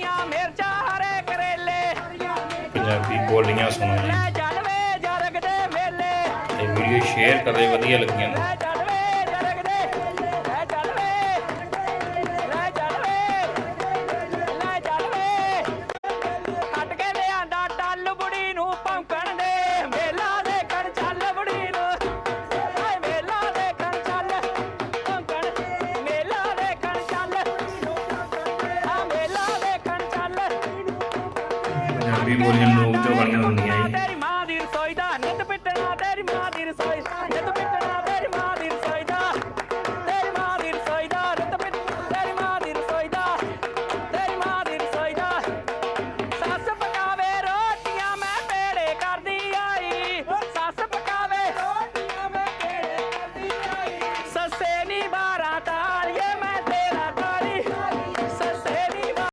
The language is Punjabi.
ਹਰੀਆਂ ਮਿਰਚਾਂ ਹਰੇ ਕਰੇਲੇ। ਪੰਜਾਬੀ ਬੋਲੀਆਂ ਸੁਣੋ ਜੀ। ਲੈ ਚੱਲ ਵੇ ਜਰਗ ਦੇ ਮੇਲੇ। ਤੇ ਵੀਡੀਓ ਸ਼ੇਅਰ ਕਰਦੇ ਵਧੀਆ ਲੱਗੀਆਂ ਨੇ। ਆ ਮੇਲਾ ਦੇਖਣ ਚੱਲ ਪੰਜਾਬੀ ਬੋਲੀਆਂ ਲੋਕ ਜੋ ਬਣੀਆਂ ਹੁੰਦੀਆਂ ਜੀ